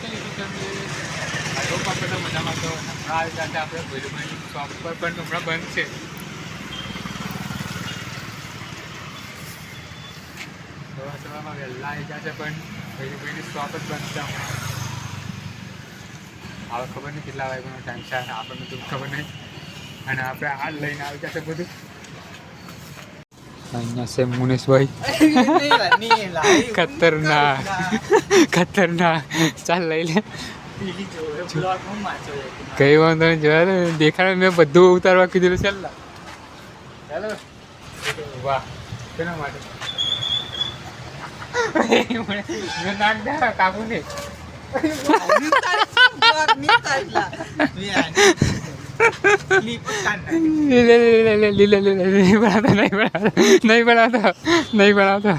લીધું તમે આપણે મજામાં તો આ રીતે આપણે ભૈરવભાઈની શોપ પર પણ હમણાં બંધ છે. સવાર સવારમાં વહેલા આવી છે, પણ ભૈરવભાઈની શોપ જ બંધ છે હવે ખબર નહીં કેટલા વાગ્યાનો ટાઈમ છે આપણને તો ખબર નહીં. અને આપણે આ લઈને આવી જશે બધું. અહીંયા છે મુનેશભાઈ ખતરનાક ખતરનાક ચાલ લઈ લે કઈ વાંધો નહીં જોયા ને દેખાડે મેં બધું ઉતારવા કીધું ચાલ ચાલો વાહ કેના માટે નાક કાપુ ને लीले लीले लीले लीले लीले नहीं बढ़ाता नहीं बढ़ाता नहीं बढ़ाता नहीं बढ़ाता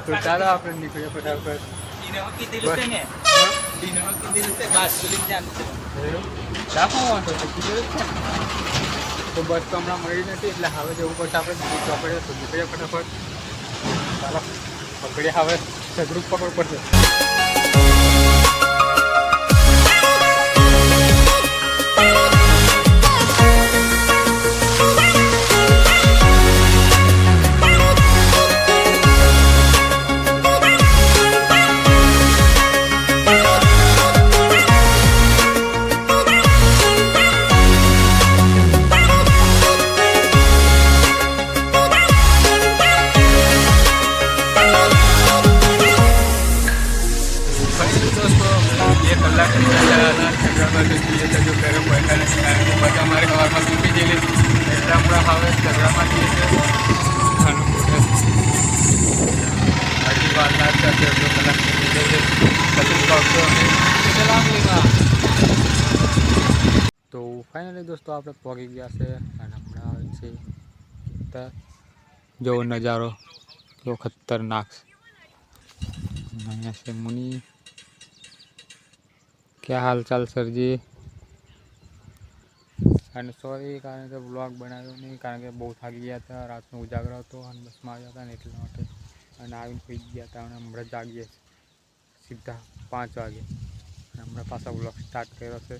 फुटारा आपने निकले फटाफट तीनों की दिल से ने तीनों की दिल से बात सुन जानते क्या पावा तो તો બસ તો હમણાં મળી નથી એટલે હવે જવું પડશે આપણે ચોપડે તો નીકળીએ ફટાફટ ચાલો પકડી હવે સદરૂપ પકડ પડશે ये कला कितना ज़्यादा अच्छा ड्रामा तो जो किए तो थे तो जो कह रहे पैसा ने सिखाया तो बच्चा हमारे गवर्नमेंट में भी दे इतना पूरा हाव है इसका ड्रामा किए थे अजीब आदार करते जो कला सचिन सलाम लेगा तो फाइनली दोस्तों, आप लोग पहुँच गया से जो नज़ारो, जो खतरनाक। से मुनी। ક્યાં હાલચાલ સરજી. અને સોરી કારણ કે બ્લોગ બનાવ્યો નહીં, કારણ કે બહુ થાકી ગયા હતા, રાતનો ઉજાગરો હતો અને બસમાં આવ્યા હતા ને એટલા માટે. અને આવીને સુઈ ગયા હતા અને હમણાં જાગીએ સીધા પાંચ વાગે. અને હમણાં પાછા બ્લોગ સ્ટાર્ટ કર્યો છે.